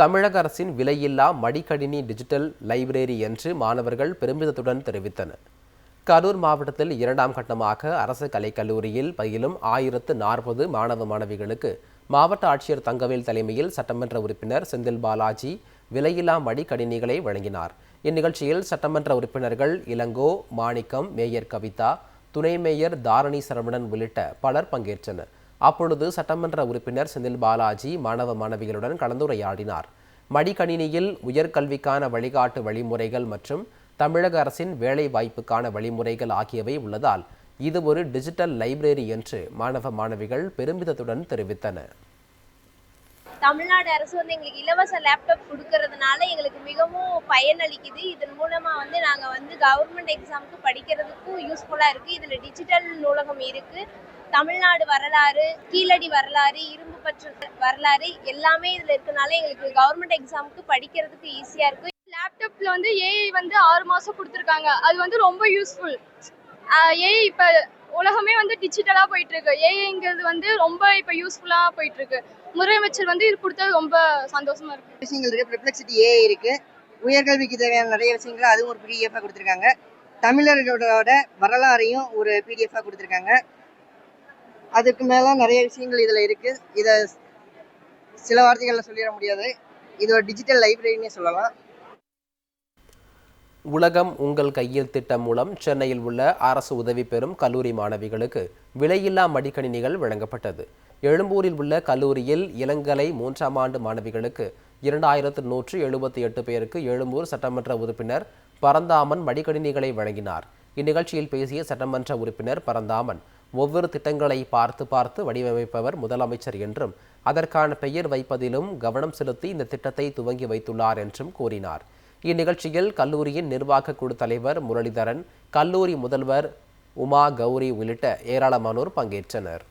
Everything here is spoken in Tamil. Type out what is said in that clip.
தமிழக அரசின் விலையில்லா மடிக்கணினி டிஜிட்டல் லைப்ரரி என்று மாணவர்கள் பெருமிதத்துடன் தெரிவித்தனர். கரூர் மாவட்டத்தில் இரண்டாம் கட்டமாக அரசு கலைக்கல்லூரியில் பயிலும் ஆயிரத்து நாற்பது மாணவ மாணவிகளுக்கு மாவட்ட ஆட்சியர் தங்கவேல் தலைமையில் சட்டமன்ற உறுப்பினர் செந்தில் பாலாஜி விலையில்லா மடிக்கணினிகளை வழங்கினார். இந்நிகழ்ச்சியில் சட்டமன்ற உறுப்பினர்கள் இளங்கோ மாணிக்கம் மேயர் கவிதா துணை மேயர் தாரணி சரவணன் உள்ளிட்ட பலர் பங்கேற்றனர். அப்பொழுது சட்டமன்ற உறுப்பினர் செந்தில் பாலாஜி மாணவ மாணவிகளுடன் கலந்துரையாடினார். மடிக்கணினியில் உயர்கல்விக்கான வழிகாட்டு வழிமுறைகள் மற்றும் தமிழக அரசின் வேலை வாய்ப்புக்கான வழிமுறைகள் ஆகியவை உள்ளதால் இது ஒரு டிஜிட்டல் லைப்ரரி என்று மாணவ மாணவிகள் பெருமிதத்துடன் தெரிவித்தனர். தமிழ்நாடு அரசு வந்து எங்களுக்கு இலவச லேப்டாப் கொடுக்கறதுனால எங்களுக்கு மிகவும் பயனளிக்குது. இதன் மூலமாக வந்து நாங்கள் வந்து கவர்மெண்ட் எக்ஸாமுக்கு படிக்கிறதுக்கும் யூஸ்ஃபுல்லாக இருக்குது இதில் டிஜிட்டல் நூலகம் இருக்குது தமிழ்நாடு வரலாறு கீழடி வரலாறு இரும்பு பற்று வரலாறு எல்லாமே இதில் இருக்கனால எங்களுக்கு கவர்மெண்ட் எக்ஸாமுக்கு படிக்கிறதுக்கு ஈஸியாக இருக்கும் லேப்டாப்பில் வந்து ஏஐ வந்து ஆறு மாதம் கொடுத்துருக்காங்க. அது வந்து ரொம்ப யூஸ்ஃபுல் ஏஐ இப்போ உலகமே வந்து டிஜிட்டலாக போயிட்டு இருக்கு ஏஐங்கிறது வந்து ரொம்ப இப்போ யூஸ்ஃபுல்லாக போயிட்டு இருக்கு முதலமைச்சர் வந்து இது கொடுத்தது ரொம்ப சந்தோஷமா இருக்கு. விஷயங்கள் இருக்கு ப்ரிப்ளெக்சிட்டி ஏஐ இருக்கு. உயர்கல்விக்கு தேவையான நிறைய விஷயங்கள் அதுவும் ஒரு பிடிஎஃபாக கொடுத்துருக்காங்க. தமிழர்களோட வரலாறையும் ஒரு பிடிஎஃபாக கொடுத்துருக்காங்க. அதுக்கு மேலே நிறைய விஷயங்கள் இதில் இருக்கு. இதை சில வார்த்தைகளில் சொல்லிட முடியாது. இது ஒரு டிஜிட்டல் லைப்ரரினே சொல்லலாம். உலகம் உங்கள் கையில் திட்டம் மூலம் சென்னையில் உள்ள அரசு உதவி பெறும் கல்லூரி மாணவிகளுக்கு விலையில்லா மடிக்கணினிகள் வழங்கப்பட்டது. எழும்பூரில் உள்ள கல்லூரியில் இளங்கலை மூன்றாம் ஆண்டு மாணவிகளுக்கு இரண்டாயிரத்து நூற்று எழுபத்தி எட்டு பேருக்கு எழும்பூர் சட்டமன்ற உறுப்பினர் பரந்தாமன் மடிக்கணினிகளை வழங்கினார். இந்நிகழ்ச்சியில் பேசிய சட்டமன்ற உறுப்பினர் பரந்தாமன் ஒவ்வொரு திட்டங்களை பார்த்து பார்த்து வடிவமைப்பவர் முதலமைச்சர் என்றும் அதற்கான பெயர் வைப்பதிலும் கவனம் செலுத்தி இந்த திட்டத்தை துவங்கி வைத்துள்ளார் என்றும் கூறினார். இந்நிகழ்ச்சியில் கல்லூரியின் நிர்வாக குழு தலைவர் முரளிதரன் கல்லூரி முதல்வர் உமா கௌரி உள்ளிட்ட ஏராளமானோர் பங்கேற்றனர்.